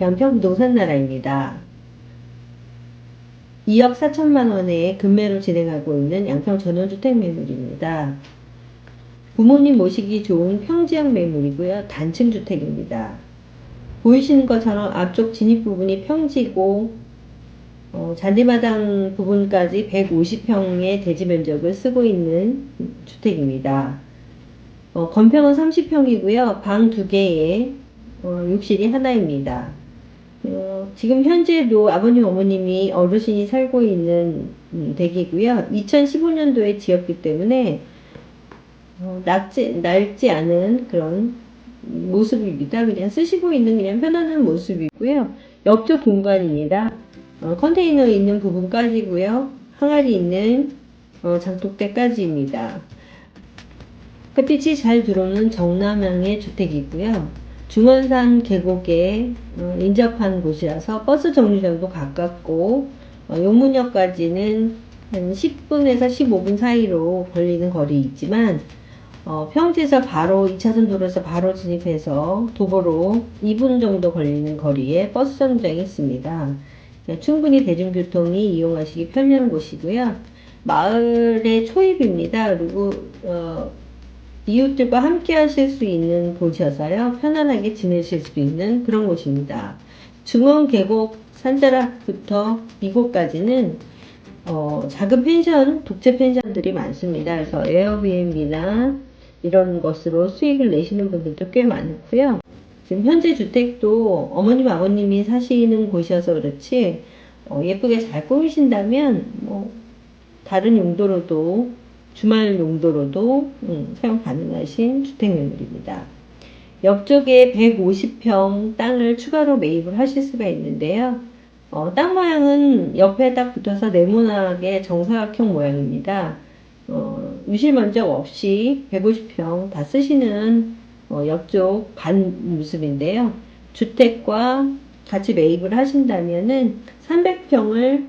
양평 부동산 나라입니다. 2억 4천만 원에 금매로 진행하고 있는 양평 전원주택 매물입니다. 부모님 모시기 좋은 평지형 매물이고요. 단층 주택입니다. 보이시는 것처럼 앞쪽 진입 부분이 평지고 어, 잔디마당 부분까지 150평의 대지 면적을 쓰고 있는 주택입니다. 어, 건평은 30평이고요. 방 2개에 어, 욕실이 하나입니다. 어, 지금 현재도 아버님 어머님이 어르신이 살고 있는 음, 댁이고요. 2015년도에 지었기 때문에 어, 낡지, 낡지 않은 그런 모습입니다. 그냥 쓰시고 있는 그냥 편안한 모습이고요. 옆쪽 공간입니다. 어, 컨테이너 있는 부분까지고요. 항아리 있는 어, 장독대까지입니다. 햇빛이 잘 들어오는 정남향의 주택이고요. 중원산 계곡에 어, 인접한 곳이라서 버스 정류장도 가깝고 어, 용문역까지는 한 10분에서 15분 사이로 걸리는 거리 있지만 어, 평지에서 바로 2차선 도로에서 바로 진입해서 도보로 2분 정도 걸리는 거리에 버스 정류장이 있습니다. 네, 충분히 대중교통이 이용하시기 편리한 곳이고요. 마을의 초입입니다. 그리고 어, 이웃들과 함께 하실 수 있는 곳이어서요. 편안하게 지내실 수 있는 그런 곳입니다. 중원 계곡 산자락부터 이곳까지는 어, 작은 펜션, 독채 펜션들이 많습니다. 그래서 에어비앤비나 이런 것으로 수익을 내시는 분들도 꽤 많고요. 지금 현재 주택도 어머님, 아버님이 사시는 곳이어서 그렇지 어, 예쁘게 잘 꾸미신다면 뭐 다른 용도로도 주말 용도로도 음, 사용 가능하신 주택 매물입니다. 옆쪽에 150평 땅을 추가로 매입을 하실 수가 있는데요. 어, 땅 모양은 옆에 딱 붙어서 네모나게 정사각형 모양입니다. 어, 유실 면적 없이 150평 다 쓰시는 어, 옆쪽 반 모습인데요. 주택과 같이 매입을 하신다면은 300평을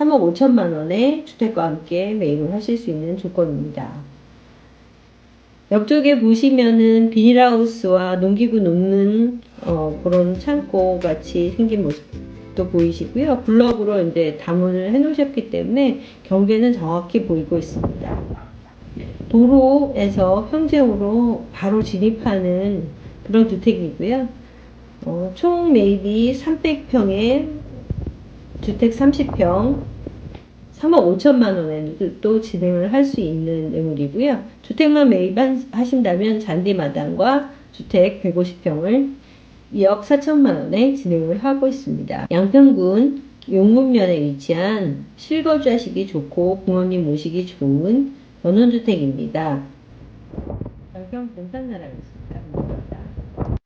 3억 5천만 원의 주택과 함께 매입을 하실 수 있는 조건입니다. 옆쪽에 보시면은 비닐하우스와 농기구 놓는 어, 그런 창고 같이 생긴 모습도 보이시고요. 블럭으로 이제 담을 해 놓으셨기 때문에 경계는 정확히 보이고 있습니다. 도로에서 평지형으로 바로 진입하는 그런 주택이고요. 어, 총 매입이 300평에 주택 30평 3억 5천만 원에 또 진행을 할 수 있는 매물이고요. 주택만 매입하신다면 잔디마당과 주택 150평을 2억 4천만 원에 진행을 하고 있습니다. 양평군 용문면에 위치한 실거주하시기 좋고 부모님 모시기 좋은 전원주택입니다. 양평. 감사합니다.